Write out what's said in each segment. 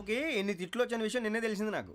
Okay ఎన్ని తిట్లు వచ్చిన విషయం నిన్నే తెలిసింది నాకు.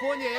ఫోన్ చేయ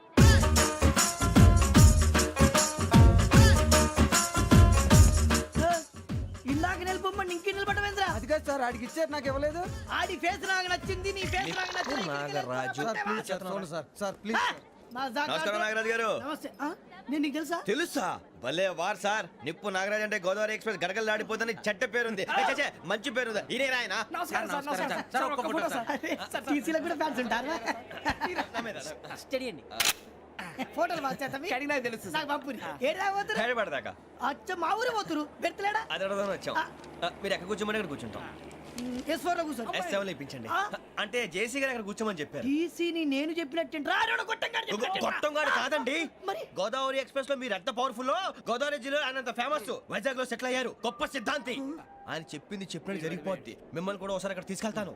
ఇంకే నిలబడమేంద్రా అది కాదు సార్ ఆడికి ఇచ్చారు నాకు ఇవ్వలేదు. ఆడి ఫేస్ నాకు నచ్చింది నీ ఫేస్ నాకు నచ్చింది. నాగరాజు. సార్ సార్ ప్లీజ్ నా జాగా- నమస్కారం నాగరాజు గారు. నమస్తే. ఆ? నేను నీకు తెలుసా? తెలుసా? భలే వార్ సార్. నిప్పు నాగరాజ్ అంటే గోదావరి ఎక్స్ప్రెస్ గడగలు దాడిపోతుంది చెట్ట పేరుంది. ఏ, ఛే, మంచి పేరుంది. ఇదే ఆయన నమస్కారం సార్ నమస్కారం సార్. సార్ ఒక్క ఫోటో సార్. అరే, టీసీలో కూడా ఫ్యాన్స్ ఉంటారా? స్టడీ అండి. ఫోటోలు మార్చేస్తాం తెలుసు నాకు పంపుని. ఏడు రాబోతురు హైదరాబాద్దాకా. అచ్చ మా ఊరు పోతురు. పెడతలేడా అది అడగదామని వచ్చాం. మీరు ఎక్కడ కూర్చోమని అక్కడ కూర్చుంటాం. ఎస్ ఫోర్లో కూర్చోండి ఎస్ సెవెన్ ఇప్పించండి? అంటే జేసీ గారు అక్కడ కూర్చోమని చెప్పారు. టీసీని నేను చెప్పినట్టు రాడు కొట్టంగాడు గొట్టం గారు కాదండి. మరి? గోదావరి ఎక్స్ప్రెస్లో మీరు ఎంత పవర్ఫుల్ గోదావరి జిల్లా ఆయన ఫేమస్ వైజాగ్లో సెటిల్ అయ్యారు. గొప్ప సిద్ధాంతి. ఆయన చెప్పింది చెప్పినట్టు జరిగిపోద్ది. మిమ్మల్ని కూడా ఒకసారి అక్కడ తీసుకెళ్తాను.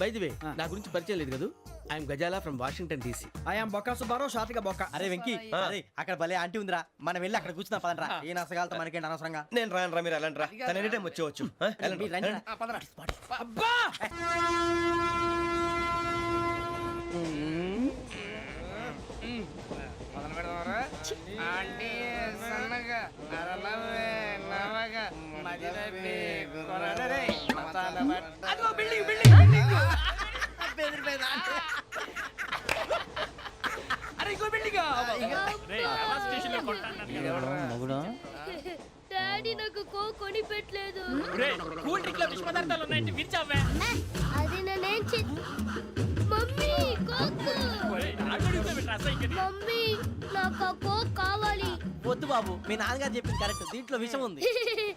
బై ది వే నా గురించి పరిచయం లేదు కదా? I'm Ghazala from Washington DC I'm బొక్క సుబ్బారావు షాతిక బొక్క అరే వెంకీ అరే అక్కడ భలే ఆంటీ ఉందిరా. మనం వెళ్ళి అక్కడ కూర్చున్నా పదనరా ఏ నసగాలతో మనకేంటి అనవసరంగా? నేను రాను రా మీరు వెళ్ళండి రా తన ఎనీ టైం వచ్చేవచ్చు. అబ్బా మొదలు పెడదామరా ఆంటీ సన్నగా అరలవే నవగా మదిరపి కొరడరే మతాల బట్ట అదిగో బిల్డింగ్ బిల్డింగ్. బిల్డింగ్ అరే ఇంకో బిల్డింగ్ డాడీ నాకు కో కొని పెట్టలేదు కూల్ డ్రింక్లో విష పదార్థాలు ఉన్నాయంటే విరిచావే. అది నేనేం చే మమ్మీ కోక్. మమ్మీ నాకు కోక్ కావాలి. వద్దు బాబు మీ నాన్నగారు చెప్పింది కరెక్ట్ దీంట్లో విషయం ఉంది.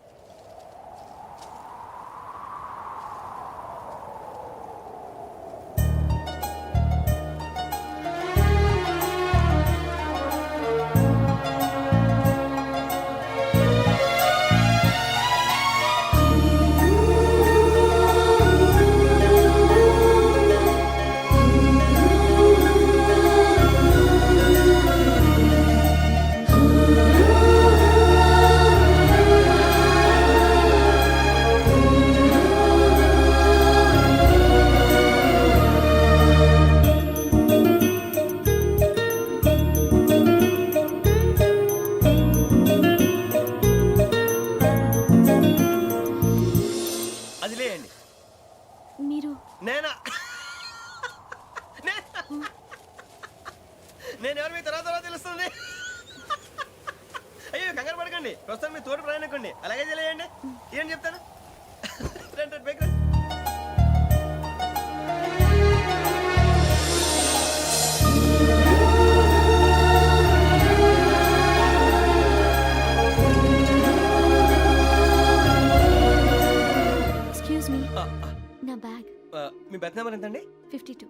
నేను ఎవరు మీ తర్వాత తర్వాత తెలుస్తుంది? అయ్యో కంగారు పడకండి. ప్రస్తుతం మీ తోటి ప్రయాణకండి. అలాగే తెలియండి. ఏం చెప్తాను? రండి, రండి, బయటికి రండి. ఎక్స్క్యూజ్ మీ నా బ్యాగ్. మీ బెత్ నెంబర్ ఎంతండి? Fifty two.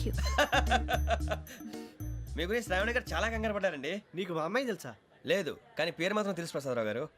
థ్యాంక్ యూ మీ గురించి శ్రావణి గారు చాలా కంగారు పడ్డారండి. నీకు మా అమ్మాయి తెలుసా? లేదు కానీ పేరు మాత్రం తెలుసు ప్రసాదరావు గారు.